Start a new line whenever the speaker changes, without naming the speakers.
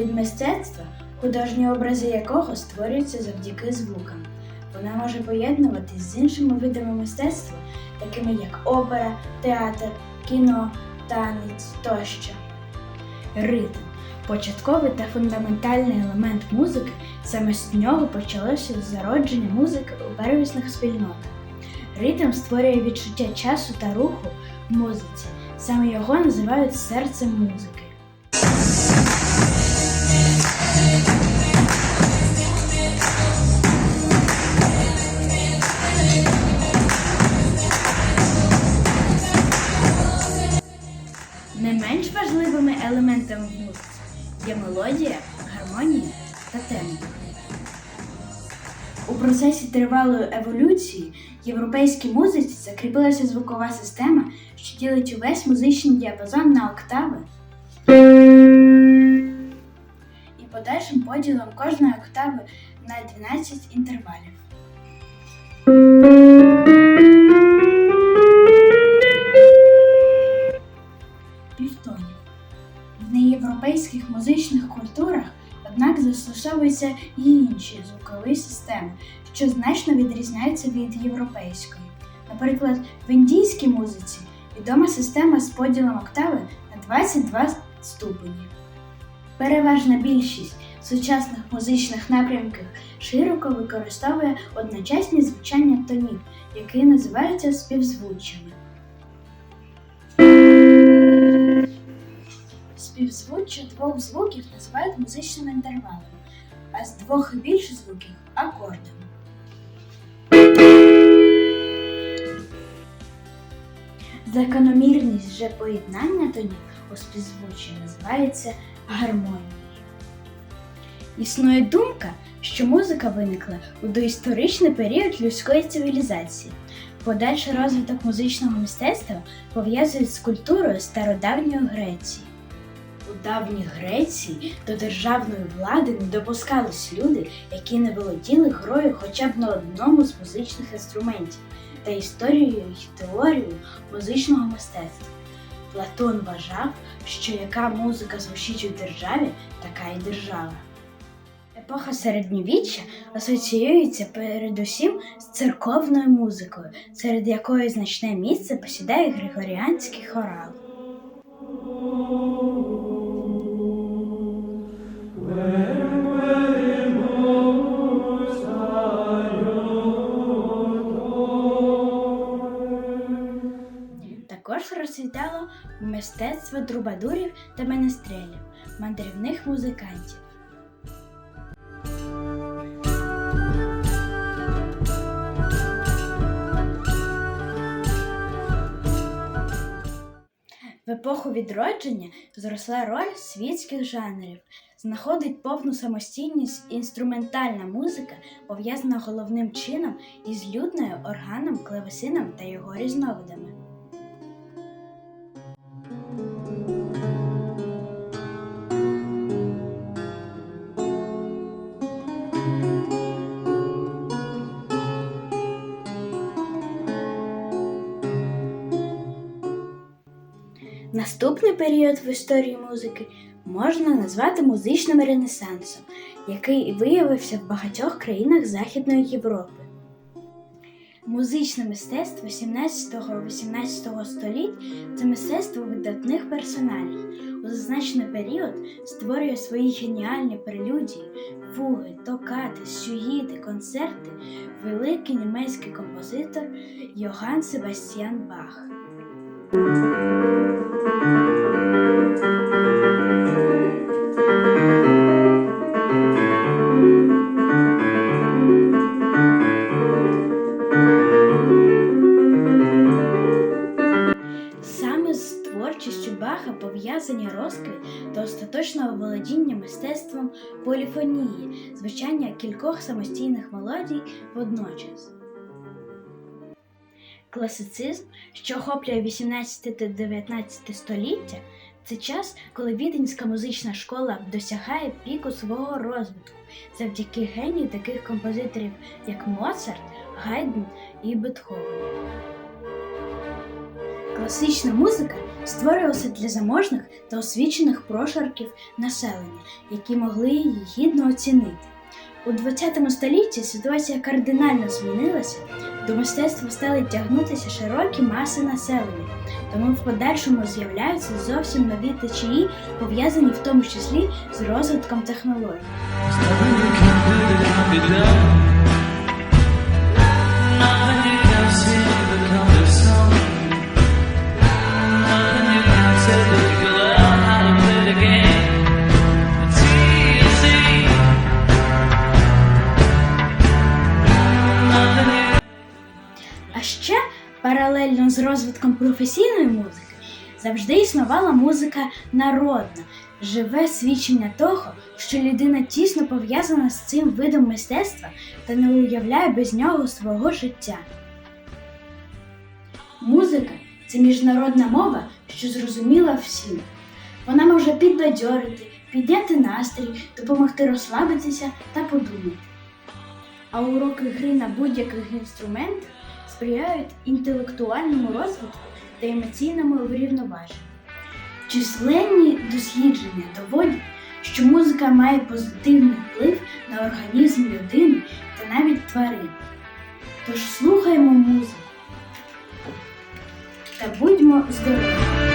вид мистецтва, художні образи якого створюються завдяки звукам. Вона може поєднуватись з іншими видами мистецтва, такими як опера, театр, кіно, танець тощо. Ритм початковий та фундаментальний елемент музики, саме з нього почалося зародження музики у первісних спільнотах. Ритм створює відчуття часу та руху в музиці. Саме його називають серцем музики. Не менш важливими елементами в музиці є мелодія, гармонія та темп. У процесі тривалої еволюції в європейській музиці закріпилася звукова система, що ділить увесь музичний діапазон на октави і подальшим поділом кожної октави на 12 інтервалів. Інші звукові системи, що значно відрізняються від європейської. Наприклад, в індійській музиці відома система з поділом октави на 22 ступені. Переважна більшість сучасних музичних напрямків широко використовує одночасні звучання тонів, які називаються співзвуччями. Співзвуччя двох звуків називають музичними інтервалами, а з двох і більше звуків акордами. Закономірність же поєднання тонів у співзвуччі називається гармонією. Існує думка, що музика виникла у доісторичний період людської цивілізації. Подальший розвиток музичного мистецтва пов'язують з культурою стародавньої Греції. У давній Греції до державної влади не допускались люди, які не володіли грою хоча б на одному з музичних інструментів та історією і теорією музичного мистецтва. Платон вважав, що яка музика звучить у державі, така і держава. Епоха середньовіччя асоціюється передусім з церковною музикою, серед якої значне місце посідає григоріанський хорал. Мистецтво трубадурів та менестрелів, мандрівних музикантів. В епоху відродження зросла роль світських жанрів. Знаходить повну самостійність інструментальна музика, пов'язана головним чином із лютною органом, клавесином та його різновидами. Наступний період в історії музики можна назвати музичним ренесансом, який виявився в багатьох країнах Західної Європи. Музичне мистецтво 17-18 століть це мистецтво видатних персоналів. У зазначений період створює свої геніальні прелюдії, фуги, токати, сюїти, концерти великий німецький композитор Йоганн Себастьян Бах. Пов'язані розквіт та остаточного володіння мистецтвом поліфонії, звучання кількох самостійних мелодій водночас. Класицизм, що охоплює 18 та 19 століття, це час, коли віденська музична школа досягає піку свого розвитку завдяки генію таких композиторів, як Моцарт, Гайден і Бетховен. Класична музика створювалася для заможних та освічених прошарків населення, які могли її гідно оцінити. У ХХ столітті ситуація кардинально змінилася, до мистецтва стали тягнутися широкі маси населення, тому в подальшому з'являються зовсім нові течії, пов'язані в тому числі з розвитком технологій. А з розвитком професійної музики завжди існувала музика народна, живе свідчення того, що людина тісно пов'язана з цим видом мистецтва та не уявляє без нього свого життя. Музика це міжнародна мова, що зрозуміла всім. Вона може підбадьорити, підняти настрій, допомогти розслабитися та подумати. А уроки гри на будь-яких інструментах сприяють інтелектуальному розвитку та емоційному врівноваженню. Численні дослідження доводять, що музика має позитивний вплив на організм людини та навіть тварин. Тож слухаємо музику та будьмо здорові!